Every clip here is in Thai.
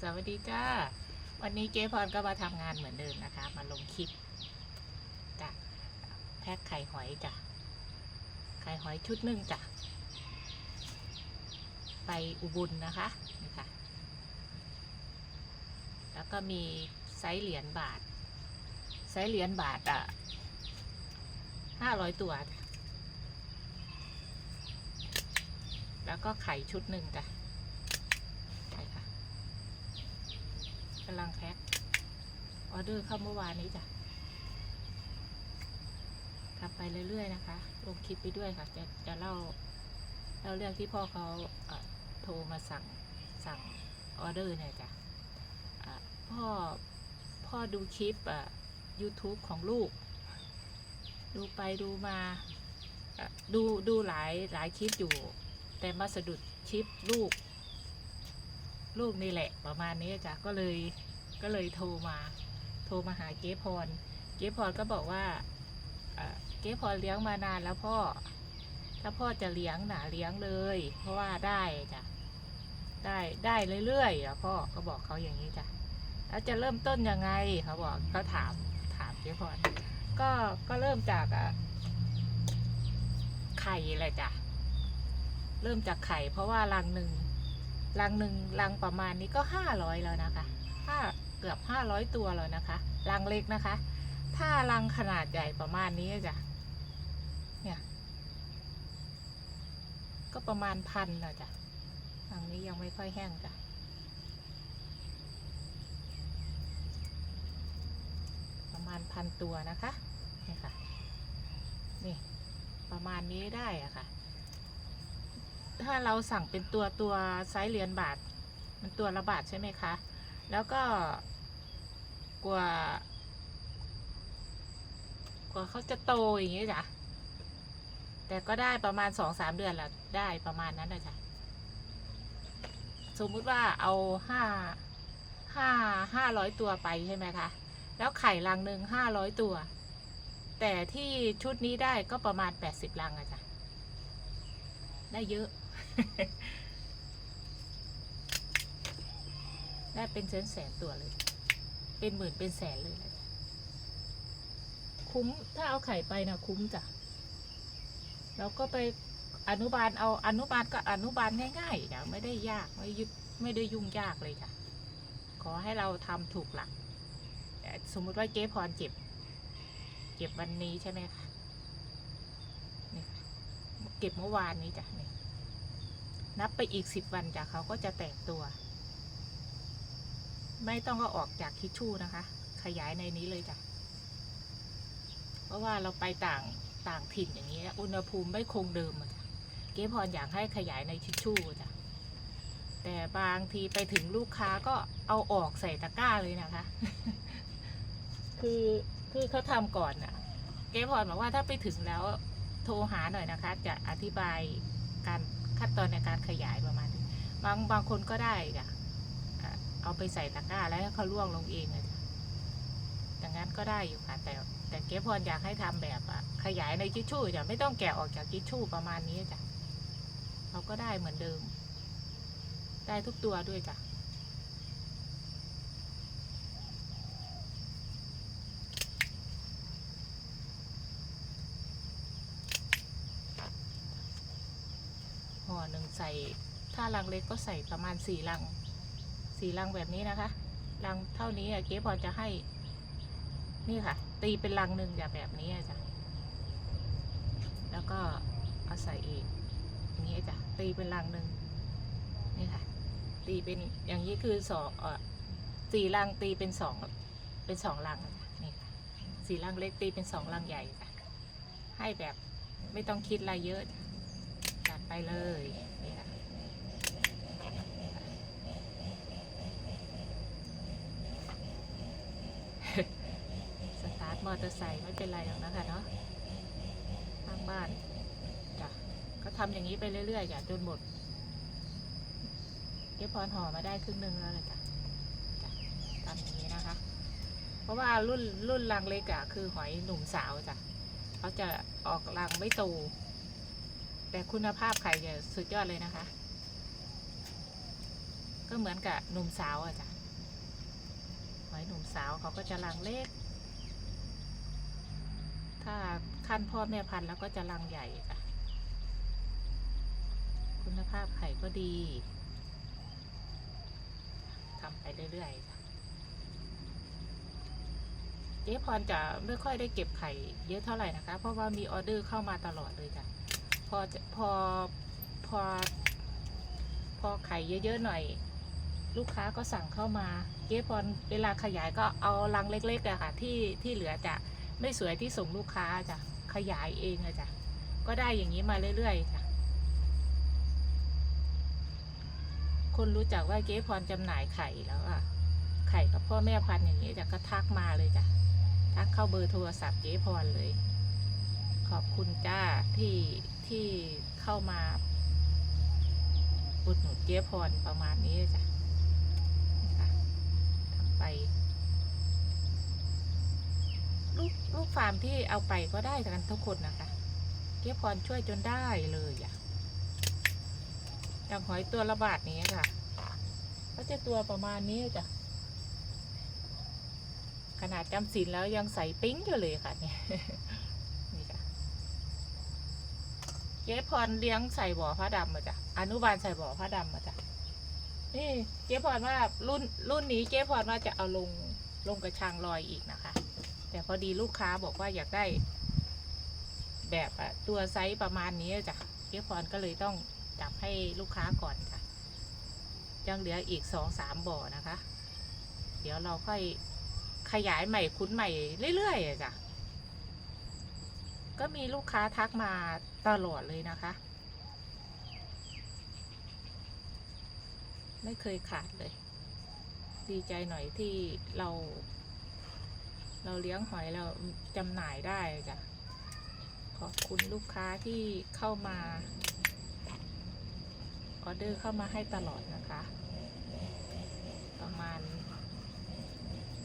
สวัสดีจ้า วันนี้เจ๊พรก็มาทำงานเหมือนเดิมนะคะ มาลงคลิปจ้ะแพ็คไข่หอยจ้ะ ไข่หอยชุดหนึ่งจ้ะ ไปอุบุญนะคะนี่ค่ะ แล้วก็มีไซส์เหรียญบาท ไซส์เหรียญบาทอะห้าร้อยตัว แล้วก็ไข่ชุดหนึ่งจ้ะไข่ค่ะ กำลังแพ็คออเดอร์เข้าเมื่อวานนี้จ้ะทำไปเรื่อยๆนะคะ ลงคลิปไปด้วยค่ะ จะจะเล่าเล่าเรื่องที่พ่อเขาโทรมาสั่งสั่งออเดอร์เนี่ยจ้ะะพ่อพ่อดูคลิปอะ YouTube ของลูก ดูไปดูมาดูดูหลายหลายคลิปอยู่ แต่มาสะดุดคลิปลูก ลูกนี่แหละประมาณนี้จ้ะก็เลยก็เลยโทรมา โทรมาหาเก๊พรเก๊พรก็บอกว่าเก๊พรเลี้ยงมานานแล้วพ่อ ถ้าพ่อจะเลี้ยงหนาเลี้ยงเลย เพราะว่าได้จ้ะได้ได้เรื่อยๆอะพ่อเขาบอกเขาอย่างนี้จ้ะแล้วจะเริ่มต้นยังไงเขาบอกเขาถามถามเก๊พรก็ก็เริ่มจากอะไข่แหละจ้ะเริ่มจากไข่เพราะว่ารังหนึ่ง รังหนึ่งรังประมาณนี้ก็ห้าร้อยแล้วนะคะห้าเกือบห้าร้อยตัวแล้วนะคะรังเล็กนะคะ ถ้ารังขนาดใหญ่ประมาณนี้จ้ะเนี่ยก็ประมาณพันแล้วจ้ะรังนี้ยังไม่ค่อยแห้งจ้ะประมาณพันตัวนะคะนี่ค่ะนี่ประมาณนี้ได้อะค่ะ ถ้าเราสั่งเป็นตัวตัวไซส์เหรียญบาท มันตัวละบาทใช่ไหมคะ แล้วก็กว่ากว่าเขาจะโตอย่างนี้จ้ะแต่ก็ได้ประมาณสองสามเดือนละได้ประมาณนั้นนะจ๊ะสมมุติว่าเอาห้าห้าห้าร้อยตัวไปใช่ไหมคะ แล้วไข่รังหนึ่งห้าร้อยตัว แต่ที่ชุดนี้ได้ก็ประมาณแปดสิบรังอะจ้ะได้เยอะ ได้เป็นแสนแสนตัวเลย เป็นหมื่นเป็นแสนเลยนะคุ้มถ้าเอาไข่ไปนะคุ้มจ้ะเราก็ไปอนุบาลเอาอนุบาลก็อนุบาลง่ายๆจ้ะไม่ได้ยากไม่ยุไม่ได้ยุ่งยากเลยจ้ะขอให้เราทำถูกหลัก สมมุติว่าเจ๊พรเจ็บเก็บวันนี้ใช่ไหมคะนี่ค่ะเก็บเมื่อวานนี้จ้ะนี่ นับไปอีกสิบวันจ้ะเขาก็จะแตกตัว ไม่ต้องก็ออกจากทิชชู่นะคะ ขยายในนี้เลยจ้ะ เพราะว่าเราไปต่างต่างถิ่นอย่างนี้ อุณหภูมิไม่คงเดิมจ้ะเก๊พรอยากให้ขยายในทิชชู่จ้ะ แต่บางทีไปถึงลูกค้าก็เอาออกใส่ตะกร้าเลยนะคะ คือคือเขาทำก่อนน่ะ เก๊พรบอกว่าถ้าไปถึงแล้วโทรหาหน่อยนะคะ จะอธิบายการ ขั้นตอนในการขยายประมาณนี้บางบางคนก็ได้จ้ะอะเอาไปใส่ตะกร้าแล้วเขาล่วงลงเองอะจ้ะอย่างนั้นก็ได้อยู่ค่ะ แต่แต่เก๊พรอยากให้ทำแบบอะขยายในทิชชู่จ้ะไม่ต้องแกะออกจากทิชชู่ประมาณนี้จ้ะเราก็ได้เหมือนเดิม ได้ทุกตัวด้วยจ้ะ ห่อหนึ่ง ใส่ถ้าลังเล็กก็ใส่ประมาณสี่ลังสี่ลังแบบนี้นะคะลังเท่านี้อะเจ๊พอจะให้ นี่ค่ะ ตีเป็นลังหนึ่งอย่าแบบนี้อะจ้ะแล้วก็เอาใส่อีกอย่างนี้จ้ะตีเป็นลังหนึ่งนี่ค่ะ ตีเป็นอย่างนี้คือสองเออสี่ลังตีเป็นสองเป็นสองลังนี่ค่ะสี่ลังเล็กตีเป็นสองลังใหญ่จ้ะให้แบบไม่ต้องคิดอะไรเยอะ ไปเลยนี่ค่ะสตาร์ทมอเตอร์ไซค์ไม่เป็นไรหรอกนะคะเนาะทางบ้านจ้ะก็ทำอย่างนี้ไปเรื่อยๆจ้ะจนหมดเจ๊พรห่อมาได้ครึ่งหนึ่งแล้วเลยจ้ะจ้ะทำอย่างนี้นะคะ เพราะว่ารุ่นรุ่นรังเล็กอะคือหอยหนุ่มสาวจ้ะเขาจะออกรังไม่โต แต่คุณภาพไข่สุดยอดเลยนะคะ ก็เหมือนกับหนุ่มสาวอะจ้ะหอยหนุ่มสาวเขาก็จะรังเล็ก ถ้าขั้นพ่อแม่พันธุ์แล้วก็จะรังใหญ่จ้ะคุณภาพไข่ก็ดีทำไปเรื่อยๆจ้ะเจ๊พรจะไม่ค่อยได้เก็บไข่เยอะเท่าไหร่นะคะ เพราะว่ามีออเดอร์เข้ามาตลอดเลยจ้ะ พอจะพอพอ พอไข่เยอะๆหน่อย ลูกค้าก็สั่งเข้ามาเจ๊พรเวลาขยายก็เอาลังเล็กๆอะค่ะ ที่ที่เหลือจะไม่สวยที่ส่งลูกค้าจะขยายเองอะจ้ะก็ได้อย่างนี้มาเรื่อยๆจ้ะคนรู้จักว่าเจ๊พรจำหน่ายไข่แล้วอะไข่กับพ่อแม่พันธุ์อย่างนี้จะก็ทักมาเลยจ้ะทักเข้าเบอร์โทรศัพท์เจ๊พรเลย ขอบคุณจ้าที่ ที่เข้ามาอุดหนุนเจ๊พรประมาณนี้จ้ะค่ะทำไป ลูกลูกฟาร์มที่เอาไปก็ได้กันทุกคนนะคะ เจ๊พรช่วยจนได้เลยอะอย่างหอยตัวละบาทนี้ค่ะ ก็จะตัวประมาณนี้จ้ะขนาดจำศีลแล้วยังใส่ปิ้งอยู่เลยค่ะเนี่ย นี่จ้ะ เจ๊พรเลี้ยงใส่บ่อผ้าดำมาจ้ะอนุบาลใส่บ่อผ้าดำมาจ้ะนี่เจ๊พรว่ารุ่นรุ่นนี้เจ๊พรว่าจะเอาลงลงกระชังลอยอีกนะคะ แต่พอดีลูกค้าบอกว่าอยากได้ แบบอะตัวไซส์ประมาณนี้จ้ะเจ๊พรก็เลยต้องจับให้ลูกค้าก่อนค่ะยังเหลืออีกสองสามบ่อนะคะ เดี๋ยวเราค่อยขยายใหม่คุ้นใหม่เรื่อยๆจ้ะก็มีลูกค้าทักมา ตลอดเลยนะคะ ไม่เคยขาดเลย ดีใจหน่อยที่เรา เราเลี้ยงหอยเราจำหน่ายได้จ้ะขอบคุณลูกค้าที่เข้ามาออเดอร์เข้ามาให้ตลอดนะคะ ประมาณ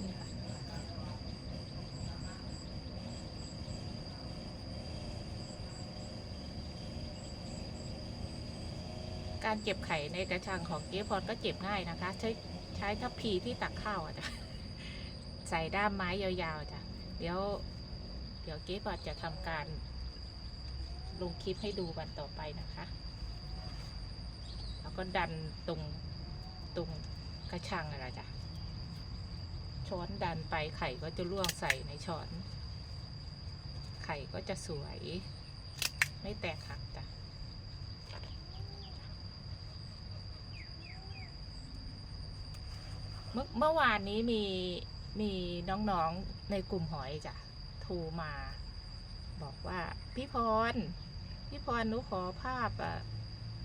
นี่ค่ะ การเก็บไข่ในกระชังของเจ๊พอรก็เก็บง่ายนะคะ ใช้ใช้ทัพพีที่ตักข้าวอะจ้ะใส่ด้ามไม้ยาวๆจ้ะเดี๋ยว เดี๋ยวเจ๊พอรจะทำการ ลงคลิปให้ดูวันต่อไปนะคะ แล้วก็ดันตรงตรงกระชังอะไรจ้ะช้อนดันไปไข่ก็จะล่วงใส่ในช้อน ไข่ก็จะสวย ไม่แตกหักจ้ะ เมื่อเมื่อวานนี้มีมีน้องๆในกลุ่มหอยจ้ะโทรมา บอกว่าพี่พรพี่พรหนูขอภาพอะ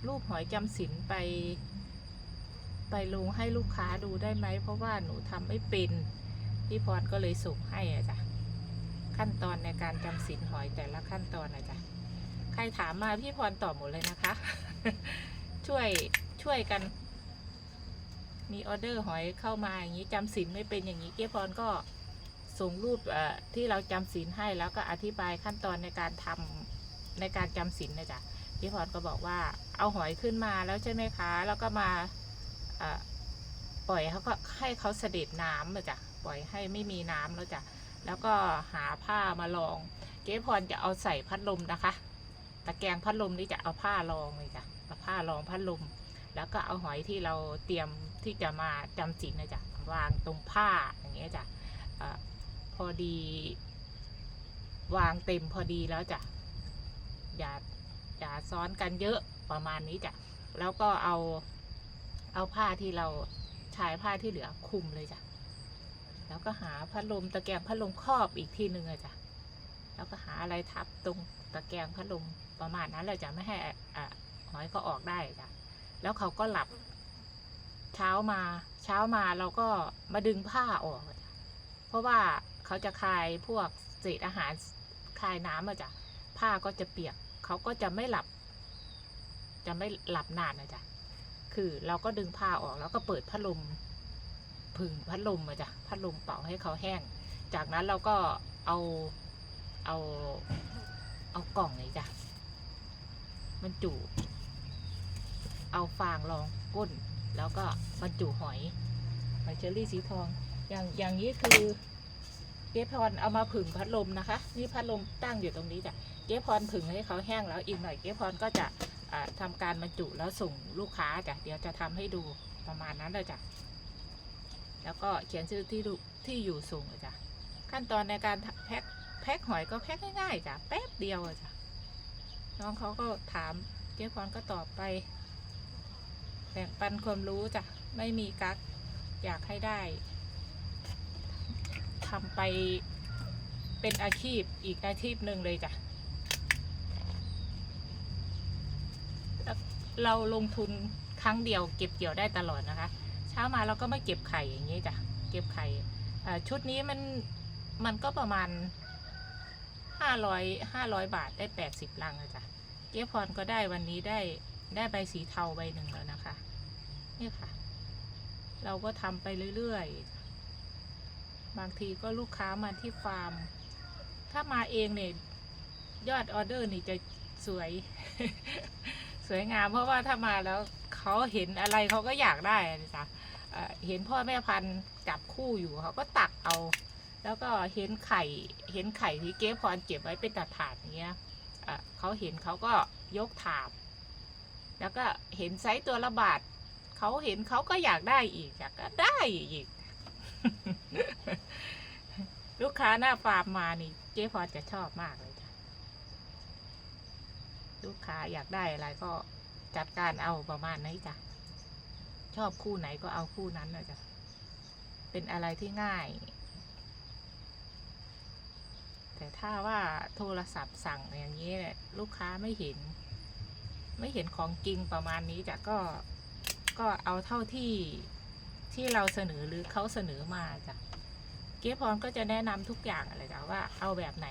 รูปหอยจำศีลไป ไปลงให้ลูกค้าดูได้ไหม เพราะว่าหนูทำไม่เป็น พี่พรก็เลยส่งให้อะจ้ะขั้นตอนในการจำศีลหอยแต่ละขั้นตอนอะจ้ะใครถามมาพี่พรตอบหมดเลยนะคะ ช่วยช่วยกัน มีออเดอร์หอยเข้ามาอย่างนี้จำศีลไม่เป็นอย่างนี้เกียพรก็ส่งรูปที่เราจำศีลให้แล้วก็อธิบายขั้นตอนในการทำในการจำศีลนะจ๊ะเกียพรก็บอกว่าเอาหอยขึ้นมาแล้วใช่ไหมคะ แล้วก็มาปล่อยเขาก็ให้เขาเสด็จน้ำนะจ๊ะปล่อยให้ไม่มีน้ำแล้วจ้ะแล้วก็หาผ้ามารอง เจ๊พรจะเอาใส่พัดลมนะคะ ตะแกรงพัดลมนี่จะเอาผ้ารองเลยจ้ะเอาผ้ารองพัดลม แล้วก็เอาหอยที่เราเตรียม ที่จะมาจำศีลนะจ๊ะวางตรงผ้าอย่างเงี้ยจ้ะอพอดี วางเต็มพอดีแล้วจ้ะอย่าอย่าซ้อนกันเยอะประมาณนี้จ้ะแล้วก็เอาเอาผ้าที่เราใช้ผ้าที่เหลือคลุมเลยจ้ะแล้วก็หาพัดลมตะแกรงพัดลมครอบอีกทีหนึ่งอะจ้ะแล้วก็หาอะไรทับตรงตะแกรงพัดลมประมาณนั้นเลยจ้ะไม่ให้อะหอยก็ออกได้จ้ะแล้วเขาก็หลับ เช้ามา เช้ามาเราก็มาดึงผ้าออก เพราะว่าเขาจะคายพวกเศษอาหารคายน้ำอะจ้ะผ้าก็จะเปียกเขาก็จะไม่หลับ จะไม่หลับนานนะจ๊ะคือเราก็ดึงผ้าออกแล้วก็เปิดพัดลมผึ่งพัดลมอะจ้ะพัดลมเป่าให้เขาแห้ง จากนั้นเราก็เอาเอาเอากล่องนี้จ้ะมันจุ เอาฟางรองก้น แล้วก็บรรจุหอยหอยเชอรี่สีทอง อย่างอย่างนี้คือเจ๊พรเอามาผึ่งพัดลมนะคะ นี่พัดลมตั้งอยู่ตรงนี้จ้ะเจ๊พรผึ่งให้เขาแห้งแล้วอีกหน่อยเจ๊พรก็จะอ่าทำการบรรจุแล้วส่งลูกค้าจ้ะเดี๋ยวจะทำให้ดูประมาณนั้นเลยจ้ะแล้วก็เขียนชื่อที่ที่อยู่ส่งจ้ะขั้นตอนในการแพ็คแพ็คหอยก็แพ็คง่ายๆจ้ะแป๊บเดียวจ้ะน้องเขาก็ถามเจ๊พรก็ตอบไป แบ่งปันความรู้จ้ะ ไม่มีกักอยากให้ได้ทำไปเป็นอาชีพอีกอาชีพหนึ่งเลยจ้ะ เราลงทุนครั้งเดียวเก็บเกี่ยวได้ตลอดนะคะ เช้ามาเราก็มาเก็บไข่อย่างนี้จ้ะ เก็บไข่ชุดนี้มันมันก็ประมาณห้าร้อยห้าร้อยบาทได้แปดสิบลังอะจ้ะ เจ๊พรก็ได้วันนี้ได้ได้ใบสีเทาใบหนึ่งแล้วนะคะ เนี่ยค่ะ เราก็ทำไปเรื่อยๆ บางทีก็ลูกค้ามาที่ฟาร์ม ถ้ามาเองเนี่ยยอดออเดอร์นี่จะสวย สวยงามเพราะว่าถ้ามาแล้วเขาเห็นอะไรเขาก็อยากได้นะจ๊ะเห็นพ่อแม่พันธุ์จับคู่อยู่เขาก็ตักเอา แล้วก็เห็นไข่ เห็นไข่ที่เก๊พรเก็บไว้เป็นตาถาดอย่างเงี้ยเอ่อเขาเห็นเขาก็ยกถาดแล้วก็เห็นไซส์ตัวละบาท เขาเห็นเขาก็อยากได้อีกอยากก็ได้อีก ลูกค้าหน้าฟาร์มมานี่ เจ๊พรจะชอบมากเลยจ้ะลูกค้าอยากได้อะไรก็จัดการเอาประมาณนี้จ้ะชอบคู่ไหนก็เอาคู่นั้นนะจ้ะเป็นอะไรที่ง่าย แต่ถ้าว่าโทรศัพท์สั่งอย่างนี้เนี่ยลูกค้าไม่เห็น ไม่เห็นของจริงประมาณนี้จ้ะก็ ก็เอาเท่าที่ที่เราเสนอหรือเขาเสนอมาจ้ะเก๊พรก็จะแนะนำทุกอย่างอะไรจ้ะว่าเอาแบบไหน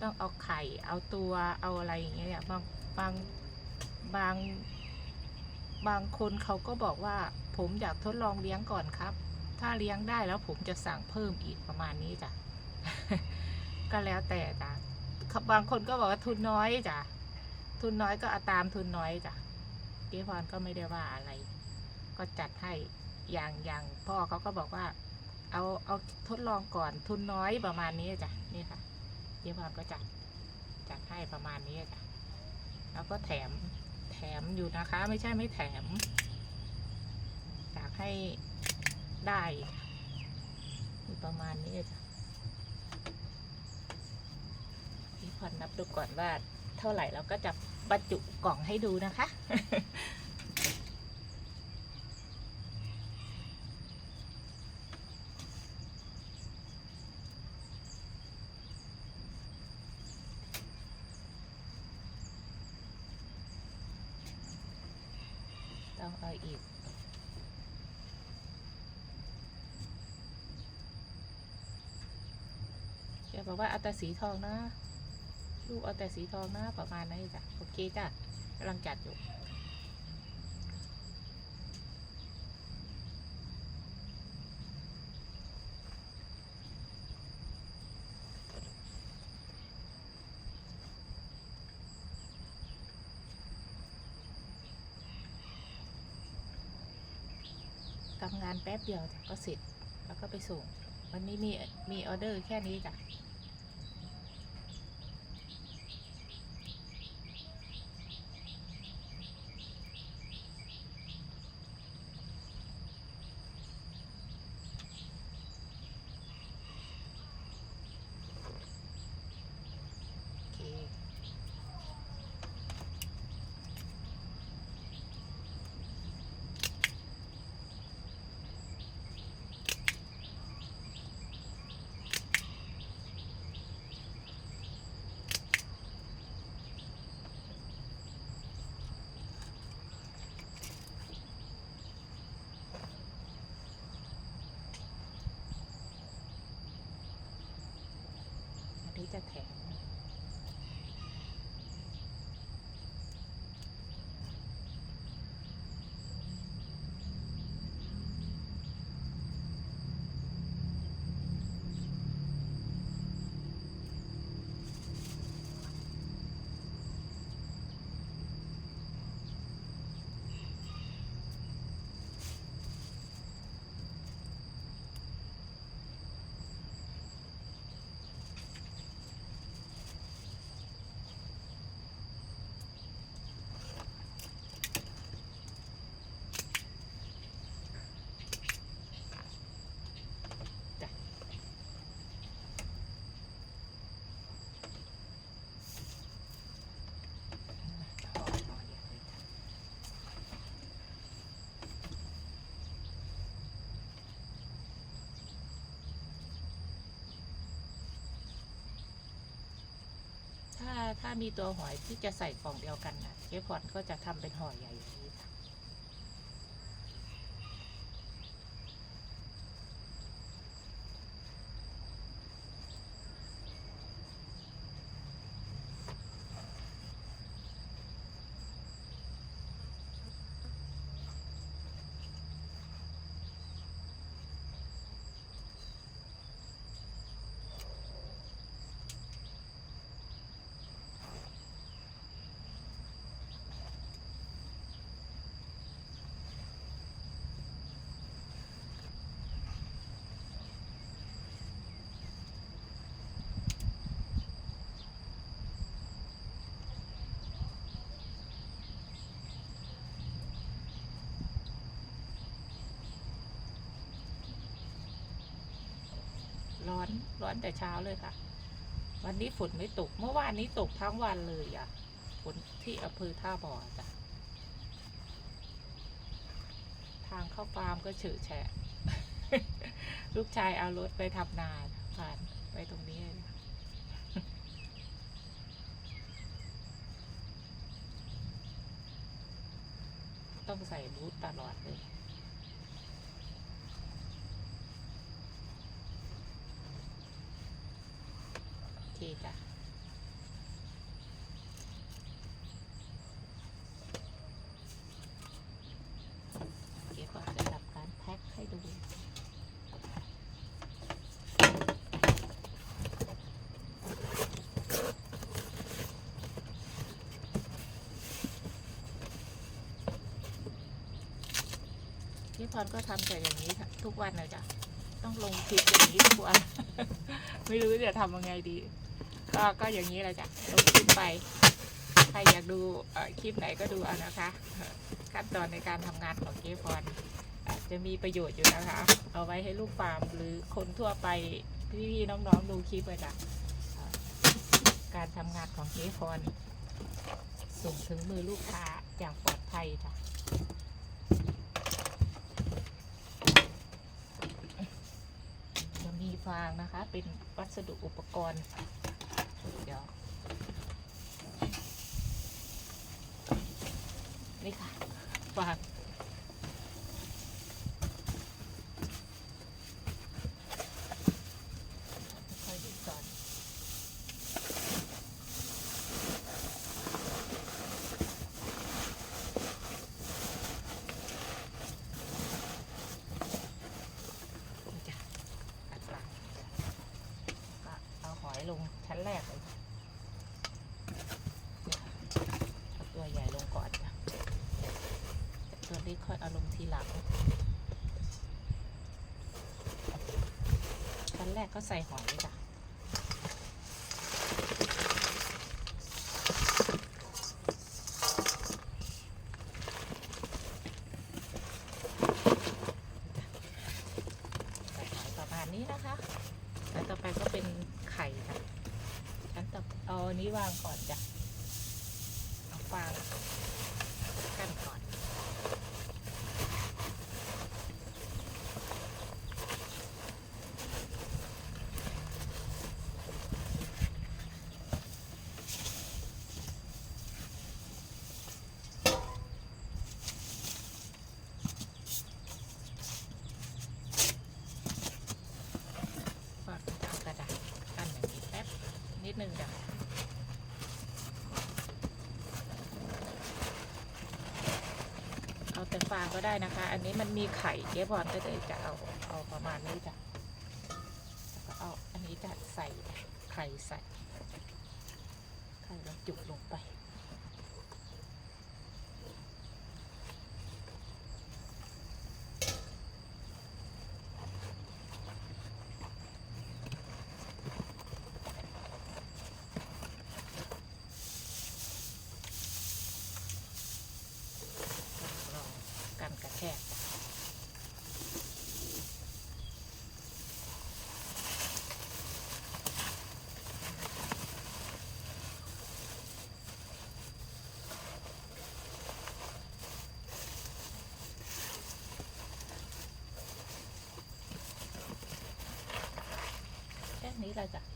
ต้องเอาไข่ เอาตัวเอาอะไรอย่างเงี้ยเนี่ยบางบางบางบางคนเขาก็บอกว่าผมอยากทดลองเลี้ยงก่อนครับ ถ้าเลี้ยงได้แล้วผมจะสั่งเพิ่มอีกประมาณนี้จ้ะก็แล้วแต่จ้ะบางคนก็บอกว่าทุนน้อยจ้ะทุนน้อยก็เอาตามทุนน้อยจ้ะ เจ๊พรก็ไม่ได้ว่าอะไร ก็จัดให้อย่างอย่างพ่อเขาก็บอกว่า เอาเอาทดลองก่อนทุนน้อยประมาณนี้จ้ะนี่ค่ะ เจ๊พรก็จัดจัดให้ประมาณนี้จ้ะแล้วก็แถมแถมอยู่นะคะ ไม่ใช่ไม่แถมอยากให้ได้มีประมาณนี้จ้ะพี่พรนับดูก่อนว่า เท่าไหร่เราก็จะบรรจุกล่องให้ดูนะคะ ต้องเอาอีกแกบอกว่าเอาแต่สีทองนะ ลูเอาแต่สีทองนะประมาณนั้นจ้ะโอเคจ้ะกำลังจัดอยู่ทำงานแป๊บเดียวจ้ะก็เสร็จ แล้วก็ไปส่ง วันนี้มีมีออเดอร์แค่นี้จ้ะ ถ้ามีตัวหอยที่จะใส่กล่องเดียวกันนะเจ๊พรก็จะทำเป็นห่อใหญ่อย่างนี้ค่ะ ร้ อนร้อนแต่เช้าเลยค่ะ วันนี้ฝนไม่ตก เมื่อวานนี้ตกทั้งวันเลยอะฝนที่อำเภอท่าบ่อจ้ะทางเข้าฟาร์มก็เฉอะแฉะลูกชายเอารถไปทำนาผ่านไปตรงนี้ต้องใส่บูทตลอดเลย โอเคจ้ะ เก็บก่อนจะทำการแพ็คให้ดู พรก็ทำแต่อย่างนี้ค่ะทุกวันเลยจ้ะต้องลงคลิปอย่างนี้ทุกวัน ไม่รู้จะทำยังไงดี ก็ก็อย่างนี้แหละจ้ะลงคลิปไปใครอยากดูคลิปไหนก็ดูเอานะคะขั้นตอนในการทำงานของเจ๊พรอาจจะมีประโยชน์อยู่นะคะ เอาไว้ให้ลูกฟาร์มหรือคนทั่วไปพี่ๆน้องๆดูคลิปไปจ้ะการทำงานของเจ๊พรส่งถึงมือลูกค้าอย่างปลอดภัยจ้ะ จะมี ฟางนะคะ เป็นวัสดุอุปกรณ์ เดี๋ยว นี่ค่ะฟางค่อยๆดูก่อนนี่จ้ะ ตัดปลาก็เอาหอยลงชั้นแรกเลยเนี่ยเอาตัวใหญ่ลงก่อนจ้ะแต่ตั วเล็กค่อยอารมณ์ทีหลังชั้นแรกก็ใส่หอยจ้ะใส่หอยประมาณนี้นะคะ แล้วต่อไปก็เป็นไข่ค่ะชั้นต่อเอาอันนี้วางก่อนจ้ะ เอาฟางกั้นก่อน ก็เอากระดาษกั้นอย่างนี้แป๊บนิดนึงจ้ะเอาแต่ ฟางก็ได้นะคะ อันนี้มันมีไข่เจ๊บอลก็เลยจะเอาเอาประมาณนี้จ้ะแล้วก็เอาอันนี้จะใส่ไข่ใส่ ไข่แล้วจุกลงไป ลองกันกระแทกจ้ะ แค่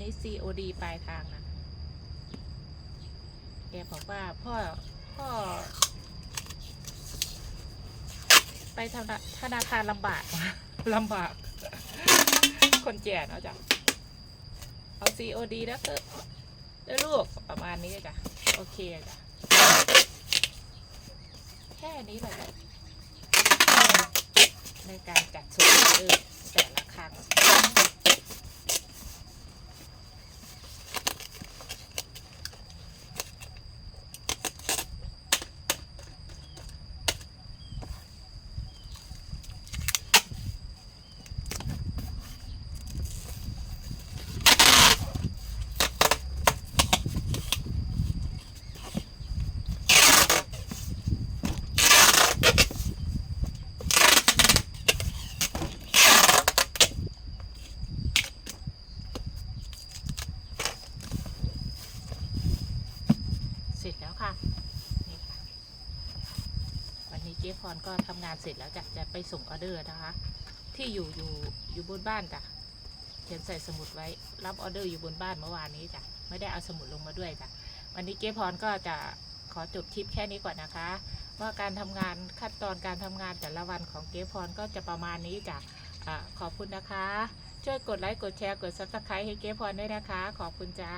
นี้ COD ปลายทางนะ แกบอกว่าพ่อ พ่อ ไปธนาธนาคารลำบากลำบาก คนแก่เนาะจ้ะ เอา COD แล้วก็ได้ลูกประมาณนี้จ้ะ โอเคจ้ะ แค่นี้แหละในการจัดส่งออเดอแต่ละครั้ง เสร็จแล้วค่ะ นี่ค่ะ วันนี้เจ๊พ รก็ทำงานเสร็จแล้วจะจะไปส่งออเดอร์นะคะ ที่อยู่อยู่อยู่บนบ้านจ้ะเขียนใส่สมุดไว้รับออเดอร์อยู่บนบ้านเมื่อวานนี้จ้ะไม่ได้เอาสมุดลงมาด้วยจ้ะวันนี้เจ๊พรก็จะขอจบคลิปแค่นี้ก่อนนะคะ ว่าการทำงานขั้นตอนการทำงานแต่ละวันของเจ๊พรก็จะประมาณนี้จ้ะอ่าขอบคุณนะคะ ช่วยกดไลค์กดแชร์กดซับสไครต์ให้เจ๊พรด้วยนะคะ ขอบคุณจ้า